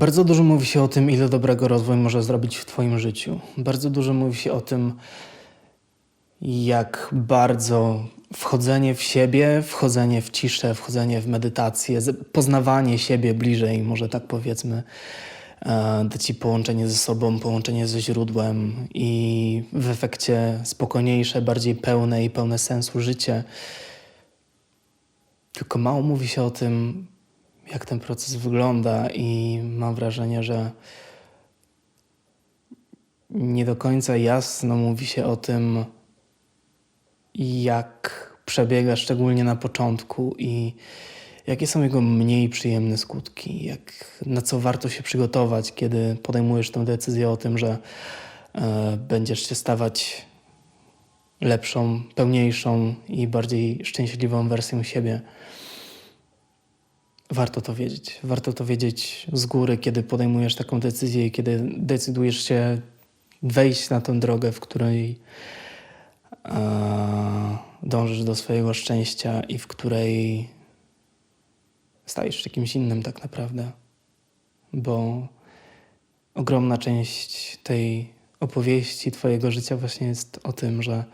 Bardzo dużo mówi się o tym, ile dobrego rozwój może zrobić w Twoim życiu. Bardzo dużo mówi się o tym, jak bardzo wchodzenie w siebie, wchodzenie w ciszę, wchodzenie w medytację, poznawanie siebie bliżej, może tak powiedzmy, e, da Ci połączenie ze sobą, połączenie ze źródłem i w efekcie spokojniejsze, bardziej pełne i pełne sensu życie. Tylko mało mówi się o tym, jak ten proces wygląda, i mam wrażenie, że nie do końca jasno mówi się o tym, jak przebiega, szczególnie na początku, i jakie są jego mniej przyjemne skutki, jak, na co warto się przygotować, kiedy podejmujesz tę decyzję o tym, że e, będziesz się stawać lepszą, pełniejszą i bardziej szczęśliwą wersją siebie. Warto to wiedzieć. Warto to wiedzieć z góry, kiedy podejmujesz taką decyzję i kiedy decydujesz się wejść na tę drogę, w której e, dążysz do swojego szczęścia i w której stajesz się kimś innym tak naprawdę. Bo ogromna część tej opowieści Twojego życia właśnie jest o tym, że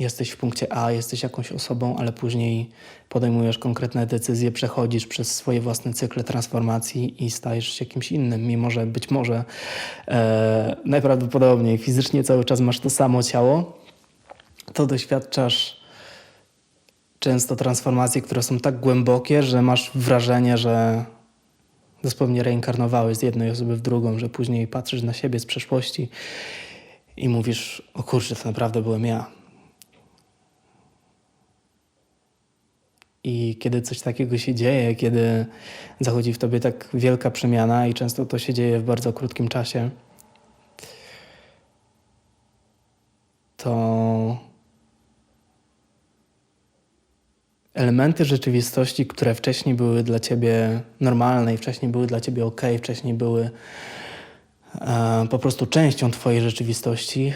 jesteś w punkcie A, jesteś jakąś osobą, ale później podejmujesz konkretne decyzje, przechodzisz przez swoje własne cykle transformacji i stajesz się kimś innym, mimo że być może e, najprawdopodobniej fizycznie cały czas masz to samo ciało, to doświadczasz często transformacji, które są tak głębokie, że masz wrażenie, że dosłownie reinkarnowałeś z jednej osoby w drugą, że później patrzysz na siebie z przeszłości i mówisz, o kurczę, to naprawdę byłem ja. I kiedy coś takiego się dzieje, kiedy zachodzi w tobie tak wielka przemiana, i często to się dzieje w bardzo krótkim czasie, to elementy rzeczywistości, które wcześniej były dla ciebie normalne i wcześniej były dla ciebie ok, wcześniej były e, po prostu częścią twojej rzeczywistości,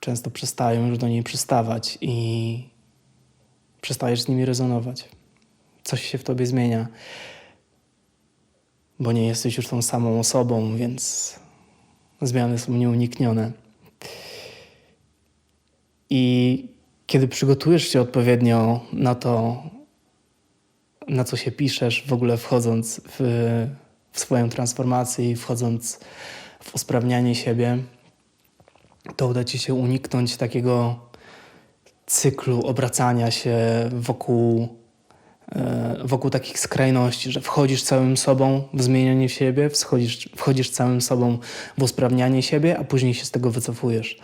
często przestają już do niej przystawać i przestajesz z nimi rezonować. Coś się w tobie zmienia, bo nie jesteś już tą samą osobą, więc zmiany są nieuniknione. I kiedy przygotujesz się odpowiednio na to, na co się piszesz, w ogóle wchodząc w, w swoją transformację i wchodząc w usprawnianie siebie, to uda ci się uniknąć takiego cyklu obracania się wokół, e, wokół takich skrajności, że wchodzisz całym sobą w zmienianie siebie, wchodzisz, wchodzisz całym sobą w usprawnianie siebie, a później się z tego wycofujesz.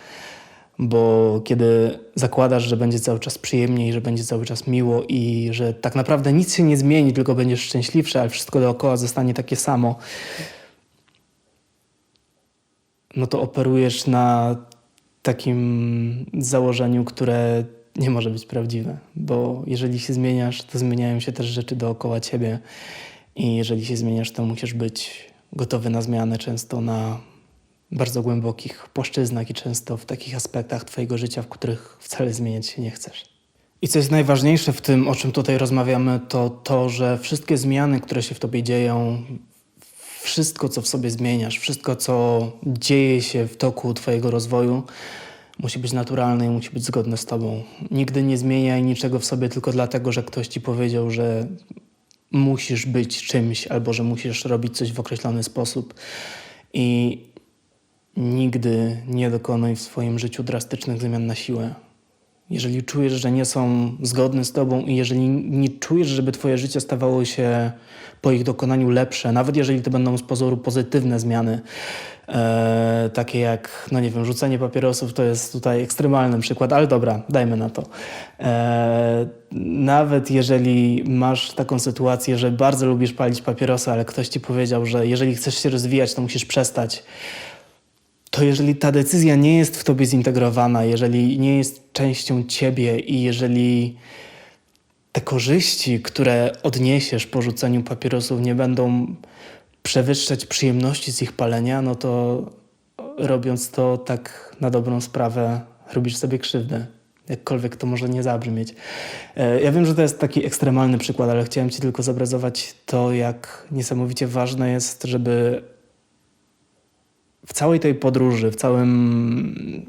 Bo kiedy zakładasz, że będzie cały czas przyjemniej, że będzie cały czas miło i że tak naprawdę nic się nie zmieni, tylko będziesz szczęśliwszy, ale wszystko dookoła zostanie takie samo, no to operujesz na takim założeniu, które nie może być prawdziwe, bo jeżeli się zmieniasz, to zmieniają się też rzeczy dookoła ciebie i jeżeli się zmieniasz, to musisz być gotowy na zmiany, często na bardzo głębokich płaszczyznach i często w takich aspektach twojego życia, w których wcale zmieniać się nie chcesz. I co jest najważniejsze w tym, o czym tutaj rozmawiamy, to to, że wszystkie zmiany, które się w tobie dzieją, wszystko, co w sobie zmieniasz, wszystko, co dzieje się w toku Twojego rozwoju, musi być naturalne i musi być zgodne z Tobą. Nigdy nie zmieniaj niczego w sobie tylko dlatego, że ktoś Ci powiedział, że musisz być czymś albo że musisz robić coś w określony sposób. I nigdy nie dokonuj w swoim życiu drastycznych zmian na siłę. Jeżeli czujesz, że nie są zgodne z tobą i jeżeli nie czujesz, żeby twoje życie stawało się po ich dokonaniu lepsze, nawet jeżeli to będą z pozoru pozytywne zmiany, e, takie jak, no nie wiem, rzucenie papierosów to jest tutaj ekstremalny przykład, ale dobra, dajmy na to. E, nawet jeżeli masz taką sytuację, że bardzo lubisz palić papierosy, ale ktoś ci powiedział, że jeżeli chcesz się rozwijać, to musisz przestać, to jeżeli ta decyzja nie jest w tobie zintegrowana, jeżeli nie jest częścią ciebie i jeżeli te korzyści, które odniesiesz po rzuceniu papierosów, nie będą przewyższać przyjemności z ich palenia, no to robiąc to tak na dobrą sprawę, robisz sobie krzywdę. jakkolwiek to może nie zabrzmieć. E, Ja wiem, że to jest taki ekstremalny przykład, ale chciałem Ci tylko zobrazować to, jak niesamowicie ważne jest, żeby w całej tej podróży, w, całym,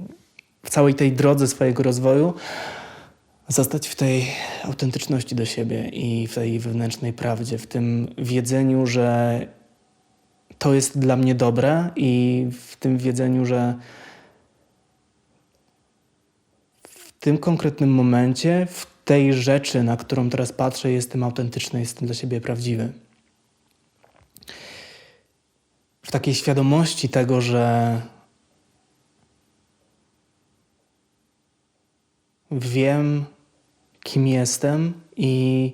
w całej tej drodze swojego rozwoju zostać w tej autentyczności do siebie i w tej wewnętrznej prawdzie, w tym wiedzeniu, że to jest dla mnie dobre i w tym wiedzeniu, że w tym konkretnym momencie, w tej rzeczy, na którą teraz patrzę, jestem autentyczny, jestem dla siebie prawdziwy. W takiej świadomości tego, że wiem, kim jestem i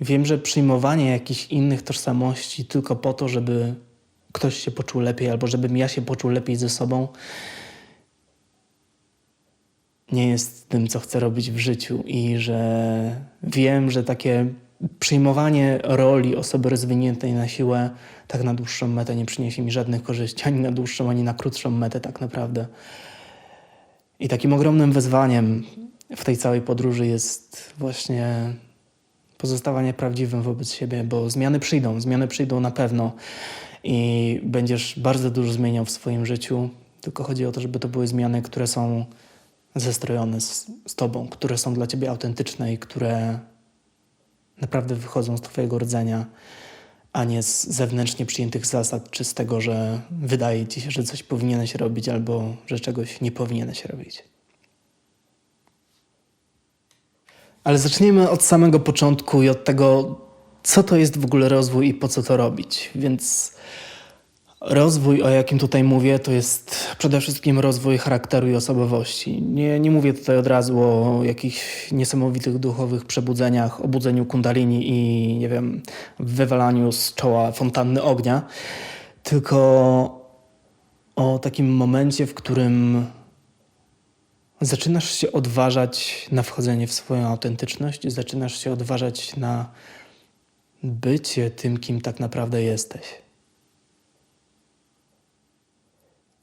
wiem, że przyjmowanie jakichś innych tożsamości tylko po to, żeby ktoś się poczuł lepiej albo żebym ja się poczuł lepiej ze sobą, nie jest tym, co chcę robić w życiu i że wiem, że takie przyjmowanie roli osoby rozwiniętej na siłę tak na dłuższą metę nie przyniesie mi żadnych korzyści, ani na dłuższą, ani na krótszą metę tak naprawdę. I takim ogromnym wyzwaniem w tej całej podróży jest właśnie pozostawanie prawdziwym wobec siebie, bo zmiany przyjdą, zmiany przyjdą na pewno i będziesz bardzo dużo zmieniał w swoim życiu. Tylko chodzi o to, żeby to były zmiany, które są zestrojone z, z tobą, które są dla ciebie autentyczne i które naprawdę wychodzą z twojego rdzenia, a nie z zewnętrznie przyjętych zasad, czy z tego, że wydaje ci się, że coś powinieneś robić albo że czegoś nie powinieneś robić. Ale zacznijmy od samego początku i od tego, co to jest w ogóle rozwój i po co to robić. Więc rozwój, o jakim tutaj mówię, to jest przede wszystkim rozwój charakteru i osobowości. Nie, nie mówię tutaj od razu o jakichś niesamowitych duchowych przebudzeniach, obudzeniu kundalini i, nie wiem, wywalaniu z czoła fontanny ognia, tylko o takim momencie, w którym zaczynasz się odważać na wchodzenie w swoją autentyczność, zaczynasz się odważać na bycie tym, kim tak naprawdę jesteś.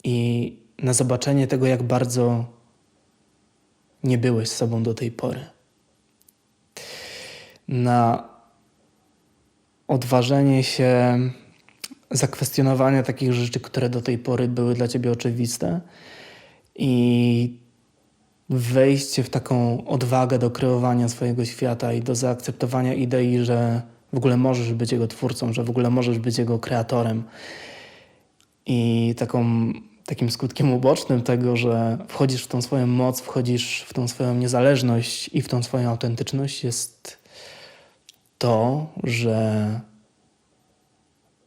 I na zobaczenie tego, jak bardzo nie byłeś sobą do tej pory. Na odważenie się zakwestionowania takich rzeczy, które do tej pory były dla ciebie oczywiste i wejście w taką odwagę do kreowania swojego świata i do zaakceptowania idei, że w ogóle możesz być jego twórcą, że w ogóle możesz być jego kreatorem. I taką, takim skutkiem ubocznym tego, że wchodzisz w tą swoją moc, wchodzisz w tą swoją niezależność i w tą swoją autentyczność jest to, że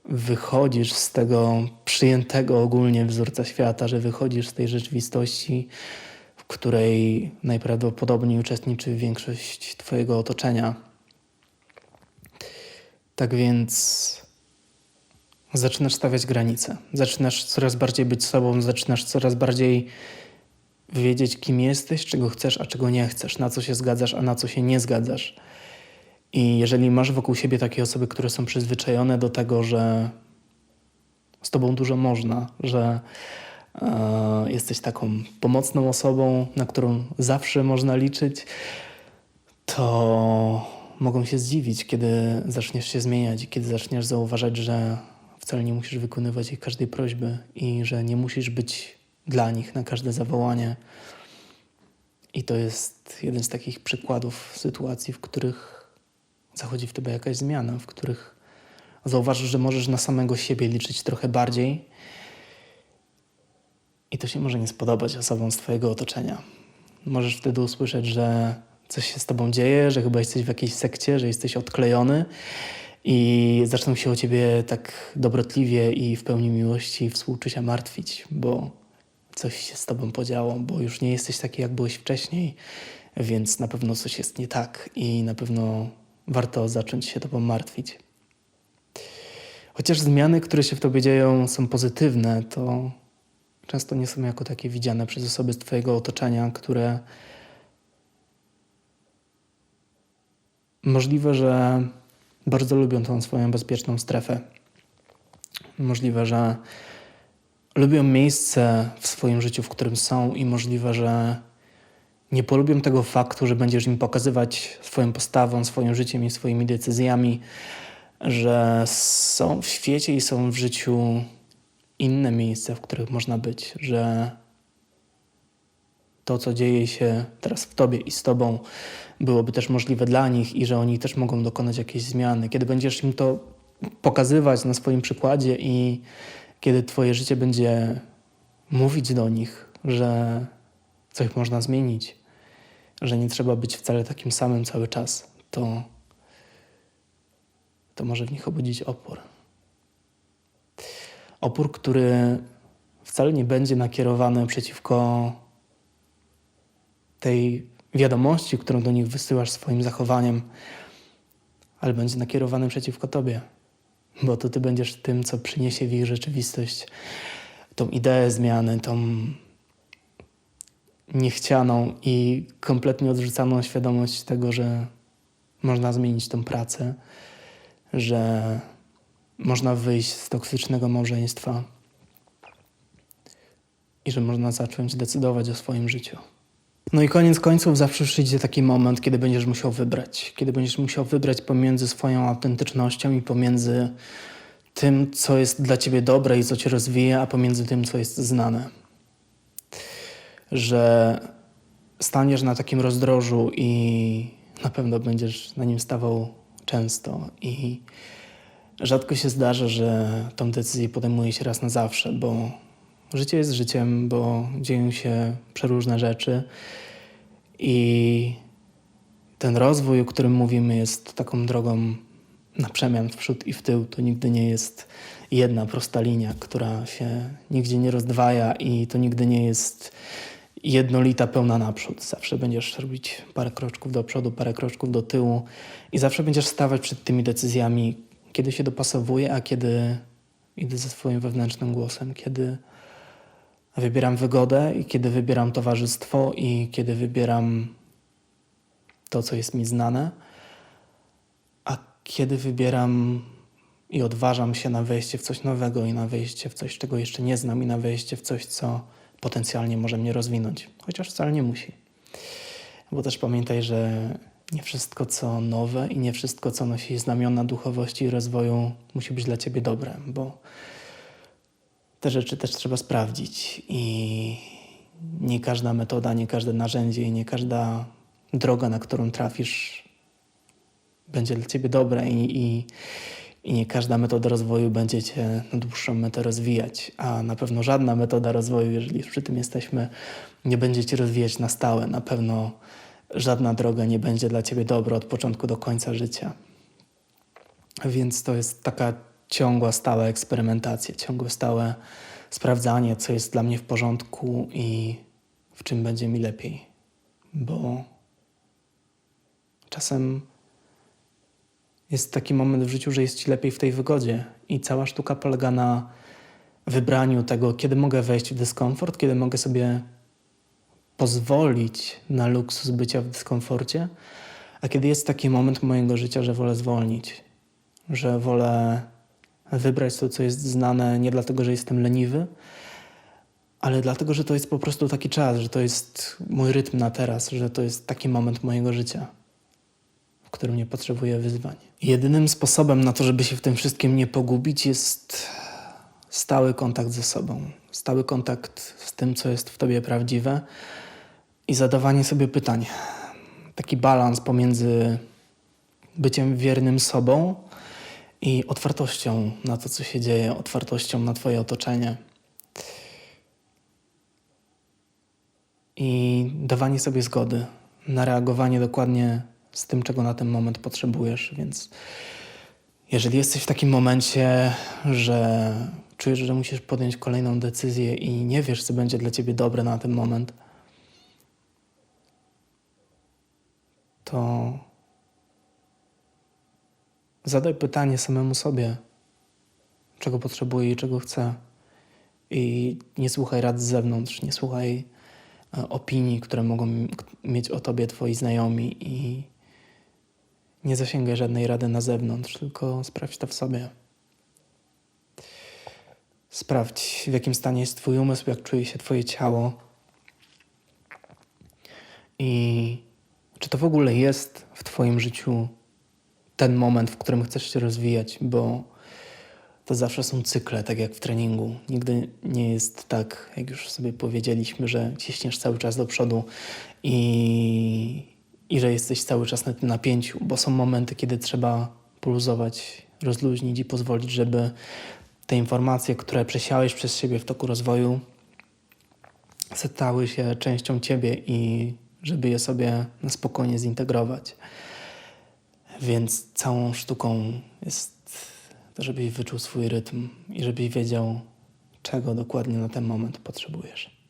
wychodzisz z tego przyjętego ogólnie wzorca świata, że wychodzisz z tej rzeczywistości, w której najprawdopodobniej uczestniczy większość Twojego otoczenia. Tak więc zaczynasz stawiać granice, zaczynasz coraz bardziej być sobą, zaczynasz coraz bardziej wiedzieć, kim jesteś, czego chcesz, a czego nie chcesz, na co się zgadzasz, a na co się nie zgadzasz. I jeżeli masz wokół siebie takie osoby, które są przyzwyczajone do tego, że z tobą dużo można, że e, jesteś taką pomocną osobą, na którą zawsze można liczyć, to mogą się zdziwić, kiedy zaczniesz się zmieniać i kiedy zaczniesz zauważać, że wcale nie musisz wykonywać ich każdej prośby i że nie musisz być dla nich na każde zawołanie. I to jest jeden z takich przykładów sytuacji, w których zachodzi w tobie jakaś zmiana, w których zauważysz, że możesz na samego siebie liczyć trochę bardziej. I to się może nie spodobać osobom z twojego otoczenia. Możesz wtedy usłyszeć, że coś się z tobą dzieje, że chyba jesteś w jakiejś sekcie, że jesteś odklejony i zaczną się o ciebie tak dobrotliwie i w pełni miłości i współczucia martwić, bo coś się z tobą podziało, bo już nie jesteś taki, jak byłeś wcześniej, więc na pewno coś jest nie tak i na pewno warto zacząć się tobą martwić. Chociaż zmiany, które się w tobie dzieją, są pozytywne, to często nie są jako takie widziane przez osoby z twojego otoczenia, które możliwe, że bardzo lubią tą swoją bezpieczną strefę. Możliwe, że lubią miejsce w swoim życiu, w którym są, i możliwe, że nie polubią tego faktu, że będziesz im pokazywać swoją postawą, swoim życiem i swoimi decyzjami, że są w świecie i są w życiu inne miejsca, w których można być, że to, co dzieje się teraz w tobie i z tobą, byłoby też możliwe dla nich i że oni też mogą dokonać jakiejś zmiany. Kiedy będziesz im to pokazywać na swoim przykładzie i kiedy twoje życie będzie mówić do nich, że coś można zmienić, że nie trzeba być wcale takim samym cały czas, to, to może w nich obudzić opór. Opór, który wcale nie będzie nakierowany przeciwko tej wiadomości, którą do nich wysyłasz swoim zachowaniem, ale będzie nakierowany przeciwko tobie, bo to ty będziesz tym, co przyniesie w ich rzeczywistość tą ideę zmiany, tą niechcianą i kompletnie odrzucaną świadomość tego, że można zmienić tą pracę, że można wyjść z toksycznego małżeństwa i że można zacząć decydować o swoim życiu. No i koniec końców zawsze przyjdzie taki moment, kiedy będziesz musiał wybrać. Kiedy będziesz musiał wybrać pomiędzy swoją autentycznością i pomiędzy tym, co jest dla ciebie dobre i co cię rozwija, a pomiędzy tym, co jest znane. Że staniesz na takim rozdrożu i na pewno będziesz na nim stawał często i rzadko się zdarza, że tą decyzję podejmuje się raz na zawsze, bo życie jest życiem, bo dzieją się przeróżne rzeczy i ten rozwój, o którym mówimy, jest taką drogą na przemian w przód i w tył. To nigdy nie jest jedna prosta linia, która się nigdzie nie rozdwaja i to nigdy nie jest jednolita, pełna naprzód. Zawsze będziesz robić parę kroczków do przodu, parę kroczków do tyłu i zawsze będziesz stawać przed tymi decyzjami, kiedy się dopasowuję, a kiedy idę ze swoim wewnętrznym głosem, kiedy wybieram wygodę i kiedy wybieram towarzystwo i kiedy wybieram to, co jest mi znane, a kiedy wybieram i odważam się na wejście w coś nowego i na wejście w coś, czego jeszcze nie znam i na wejście w coś, co potencjalnie może mnie rozwinąć, chociaż wcale nie musi. Bo też pamiętaj, że nie wszystko, co nowe i nie wszystko, co nosi znamiona duchowości i rozwoju, musi być dla ciebie dobre, bo te rzeczy też trzeba sprawdzić i nie każda metoda, nie każde narzędzie i nie każda droga, na którą trafisz, będzie dla ciebie dobre i, i, i nie każda metoda rozwoju będzie cię na dłuższą metę rozwijać, a na pewno żadna metoda rozwoju, jeżeli przy tym jesteśmy, nie będzie cię rozwijać na stałe. Na pewno żadna droga nie będzie dla ciebie dobra od początku do końca życia. Więc to jest taka ciągła, stała eksperymentacja, ciągłe, stałe sprawdzanie, co jest dla mnie w porządku i w czym będzie mi lepiej. Bo czasem jest taki moment w życiu, że jest ci lepiej w tej wygodzie, i cała sztuka polega na wybraniu tego, kiedy mogę wejść w dyskomfort, kiedy mogę sobie pozwolić na luksus bycia w dyskomforcie, a kiedy jest taki moment mojego życia, że wolę zwolnić, że wolę wybrać to, co jest znane, nie dlatego, że jestem leniwy, ale dlatego, że to jest po prostu taki czas, że to jest mój rytm na teraz, że to jest taki moment mojego życia, w którym nie potrzebuję wyzwań. Jedynym sposobem na to, żeby się w tym wszystkim nie pogubić, jest stały kontakt ze sobą, stały kontakt z tym, co jest w tobie prawdziwe i zadawanie sobie pytań. Taki balans pomiędzy byciem wiernym sobą, i otwartością na to, co się dzieje, otwartością na Twoje otoczenie. I dawanie sobie zgody na reagowanie dokładnie z tym, czego na ten moment potrzebujesz. Więc jeżeli jesteś w takim momencie, że czujesz, że musisz podjąć kolejną decyzję i nie wiesz, co będzie dla ciebie dobre na ten moment, to Zadaj pytanie samemu sobie, czego potrzebuję i czego chcę. I nie słuchaj rad z zewnątrz, nie słuchaj e, opinii, które mogą mieć o tobie twoi znajomi i nie zasięgaj żadnej rady na zewnątrz, tylko sprawdź to w sobie. Sprawdź, w jakim stanie jest twój umysł, jak czuje się twoje ciało I czy to w ogóle jest w Twoim życiu ten moment, w którym chcesz się rozwijać, bo to zawsze są cykle, tak jak w treningu. Nigdy nie jest tak, jak już sobie powiedzieliśmy, że ciśniesz cały czas do przodu i, i że jesteś cały czas na tym napięciu, bo są momenty, kiedy trzeba poluzować, rozluźnić i pozwolić, żeby te informacje, które przesiałeś przez siebie w toku rozwoju, stały się częścią ciebie i żeby je sobie na spokojnie zintegrować. Więc całą sztuką jest to, żebyś wyczuł swój rytm i żebyś wiedział, czego dokładnie na ten moment potrzebujesz.